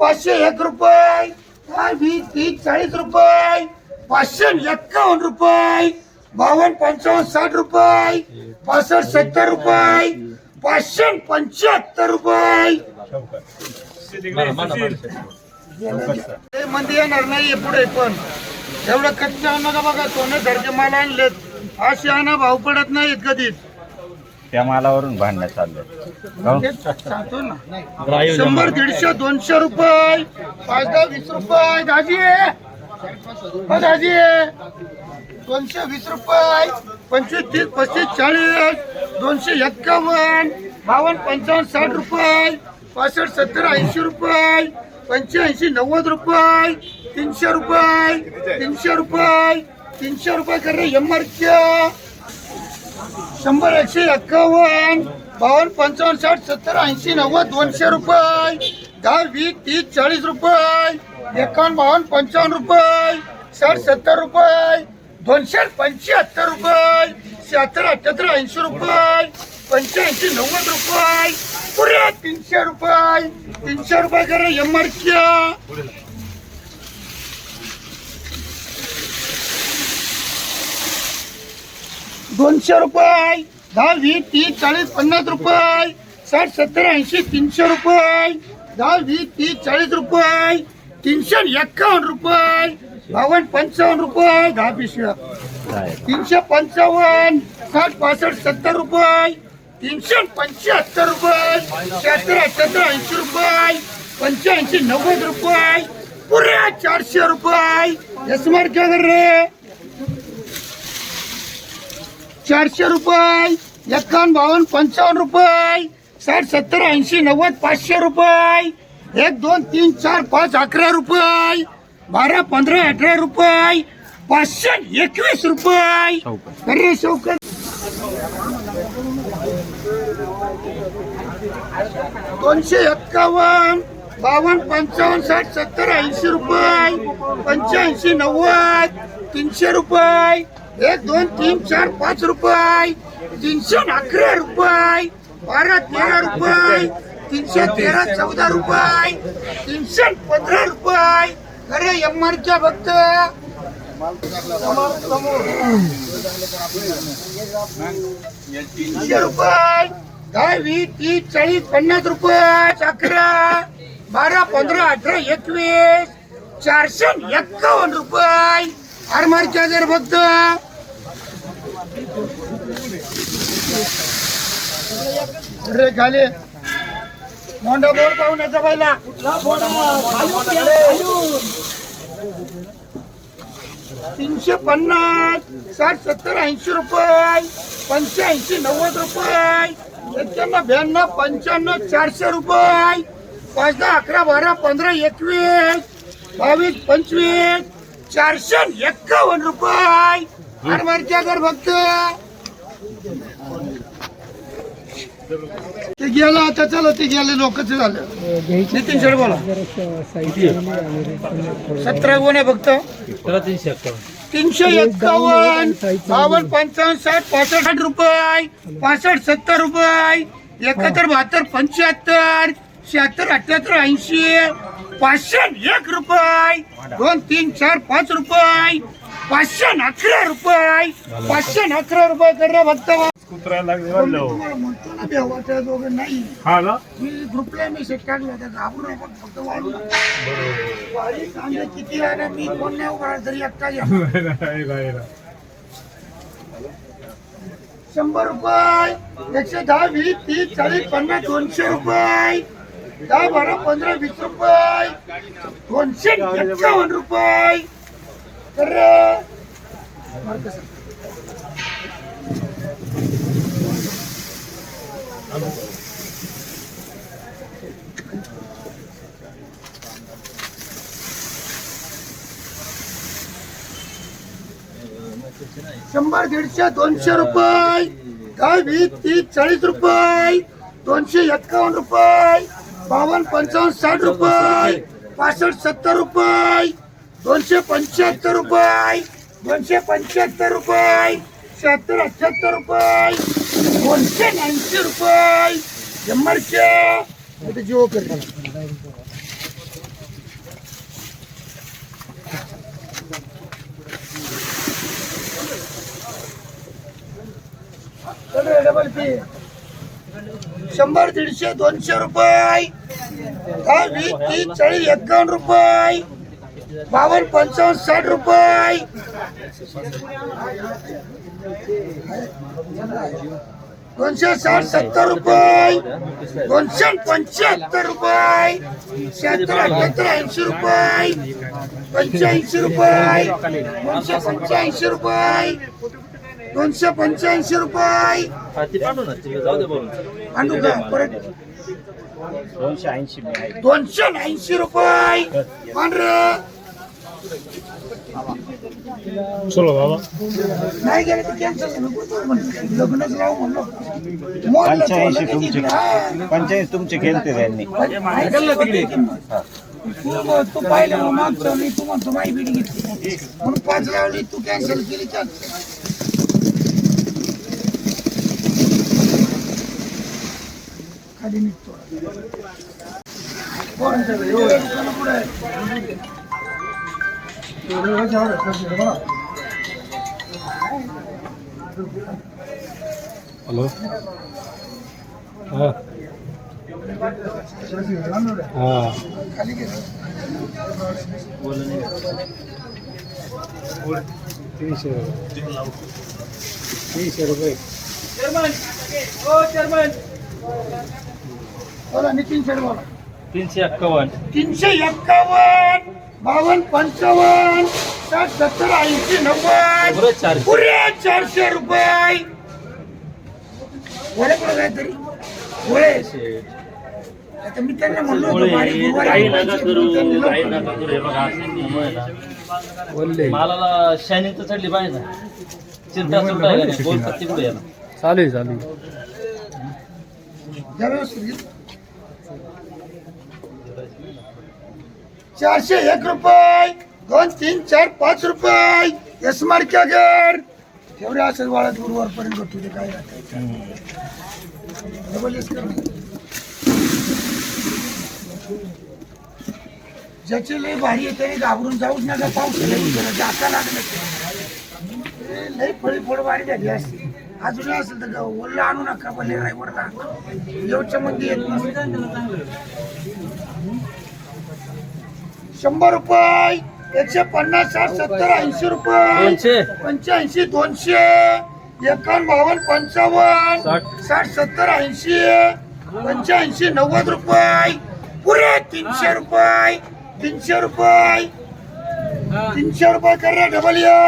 पाचशे एक रुपये. दहा वीस तीस चाळीस रुपये. पाचशे एक्कावन्न रुपये. बावन्न पंचावन्न साठ रुपये. पासष्ट सत्तर रुपये. पाचशे पंच्याहत्तर रुपये. मध्ये येणार नाही पुढे पण. एवढं कच्चा नका बघा सोन्यासारखे माल आणलेत. असे आणा भाव पडत नाहीत कधीच. त्या मालावरून भांडणं चाललं तेच सांगतो ना. शंभर दीडशे दोनशे रुपये. पाच दहा वीस रुपये. दाजी हो दाजी दोनशे वीस रुपये. पंचवीस तीस पस्तीस चाळीस. दोनशे एक्कावन्न. बावन्न पंचावन्न साठ रुपये. पासष्ट सत्तर ऐंशी रुपये. पंच्याऐंशी नव्वद रुपये. तीनशे रुपये. तीनशे रुपये. तीनशे रुपये कर रे एम शंभर एकशे एक्कावन्न बावन्न पंचावन्न साठ सत्तर ऐंशी नव्वद दोनशे रुपये. दहा वीस तीस चाळीस रुपये. एकावन्न बावन्न पंचावन्न रुपये. साठ सत्तर रुपये. दोनशे पंच्याहत्तर रुपये. शहात्तर अठ्याहत्तर ऐंशी रुपये. पंच्याऐंशी नव्वद रुपये. पुरे तीनशे रुपये. तीनशे रुपये करा एम आर दोनशे रुपये. दहा वीस तीस चाळीस पन्नास रुपये. साठ सत्तर ऐंशी तीनशे रुपये. दहा वीस तीस चाळीस रुपये. तीनशे एक्कावन्न रुपये. बावन्न पंचावन्न रुपये. दहा पिशव्या तीनशे पंचावन्न साठ पासष्ट सत्तर रुपये. तीनशे पंच्याहत्तर रुपये. शहात्तर अठ्याहत्तर ऐंशी रुपये. पंच्याऐंशी नव्वद रुपये. पुऱ्या चारशे रुपये. एस क्या रे चारशे रुपये एक्कावन्न बावन्न पंचावन्न रुपये साठ सत्तर ऐंशी नव्वद पाचशे रुपये एक दोन तीन चार पाच अकरा रुपये बारा पंधरा अठरा रुपये पाचशे एकवीस रुपये. अरे शौकत दोनशे एक्कावन्न बावन्न पंचावन्न साठ सत्तर ऐंशी रुपये पंच्याऐंशी नव्वद तीनशे रुपये. एक दोन तीन चार पाच रुपये. तीनशे अकरा रुपये. बारा तेरा रुपये. तीनशे तेरा चौदा रुपये. तीनशे पंधरा रुपये. अरे एम आरच्या फक्त. तीनशे रुपये. दहा वीस तीस चाळीस पन्नास रुपये. अकरा. बारा पंधरा अठरा एकवीस. चारशे एक्कावन्न रुपये. आरमारच्या जर फक्त. रे खाली. मोंडा बोर पाहुण्याचा पहिला. तीनशे पन्नास साठ सत्तर ऐंशी रुपये पंच्याऐंशी नव्वद रुपये एक्क्याण्णव ब्याण्णव पंच्याण्णव चारशे रुपये पाच दहा अकरा बारा पंधरा एकवीस बावीस पंचवीस चारशे एक्कावन्न रुपये. आरमारच्या घर फक्त. ते गेलं आता चला ते गेले लोकच झालं. नितीन शेड बोला. सतरा गुण आहे फक्त. तीनशे एक्कावन्न. बावन्न पंचावन्न साठ पासष्ट रुपये पासष्ट सत्तर रुपये एकाहत्तर बहात्तर पंच्याहत्तर शहात्तर अठ्याहत्तर ऐंशी पाचशे एक रुपये दोन तीन चार पाच रुपये पाचशे अकरा रुपये पाचशे अकरा रुपये कर फक्त कुत्रा लागले तुम्हाला म्हणतो ना बे, वगैरे नाही. हा ना? मी ग्रुपला मेसेज टाकला होता घाबरू नका फक्त वाढू नका. वाढी कांदे किती आहे ना मी कोण नाही उभा तरी एकटा घ्या. नाही, नाही, नाही. शंभर रुपये. एकशे दहा वीस तीस चाळीस पन्नास दोनशे रुपये. दहा बारा पंधरा वीस रुपये. दोनशे एक्कावन्न रुपये. तर शंभर दीडशे दोनशे रुपये. दहा वीस तीस चाळीस रुपये. दोनशे एक्कावन्न रुपये. बावन्न पंचावन्न साठ रुपये. पासष्ट सत्तर रुपये. दोनशे पंच्याहत्तर रुपये. दोनशे पंच्याहत्तर रुपये. शहात्तर अठ्याहत्तर रुपये. दोनशे ऐंशी रुपये शंभरचे आता शंभर दीडशे दोनशे रुपये वीस तीस चाळीस एक्कावन्न रुपये बावन्न पंचावन्न साठ रुपये दोनशे साठ सत्तर रुपये. दोनशे पंच्याहत्तर रुपये. शहात्तर अठ्याहत्तर ऐंशी रुपये. पंच्याऐंशी रुपये. दोनशे पंच्याऐंशी रुपये. दोनशे पंच्याऐंशी रुपये. आणू का? परत. दोनशे ऐंशी दोनशे ऐंशी रुपये. पांढरं. चलो बाबा. नाही गेलं तर कॅन्सल लग्नच राहू पंच्याऐंशी तुमचे. पंच्याऐंशी तुमचे खेळते त्यांनी. तू तू पाहिलं मग मागचं मी तू म्हणतो माई बिडी घेतली. म्हणून पाच लावली तू कॅन्सल केली कॅन्सल खाली निघतो. हा हा खाली गेलं. तीनशे तीनशे रुपये बोला नितीन शेठ बोला तीनशे एक्कावन्न तीनशे एक्कावन्न बावन्न पंचावन्न साठ सत्तर ऐंशी नव्वद. पुरे चारशे. पुरे चारशे रुपये. वळे कुठं काहीतरी? वळे आता मी त्यांना म्हणलो होतो बारीक गुरुवारी काही नका बोलायचे, करू पण त्यांनी काही लवकर- नका करू हे बघा असं ना बोलले. मालाला शायनिंग तर चढली पाहिजे ना. चिंता सुद्धा आहे. का नाही बोलतात तिकडे याला. चालू आहे चालू आहे. द्या व्यवस्थित. चारशे एक रुपये. दोन तीन चार पाच रुपये. यस मार्क्यागर एवढे असेल वाळत गुरुवार पर्यंत तुझे काय ज्याचे लय भारी आहे त्याने घाबरून जाऊच नका. पाऊस जाता लागलं लय फळी फोड भारी झाली असते. अजूनही असेल तर ओल्ला आणू नका पण ड्रायव्हरला येऊच्या मध्ये येत नसेल. शंभर रुपये एकशे पन्नास साठ सत्तर ऐंशी रुपये पंच्याऐंशी दोनशे एकावन्न बावन्न पंचावन्न साठ. साठ सत्तर ऐंशी पंच्याऐंशी नव्वद रुपये. पुरे तीनशे रुपये तीनशे रुपये तीनशे रुपये करा डबल या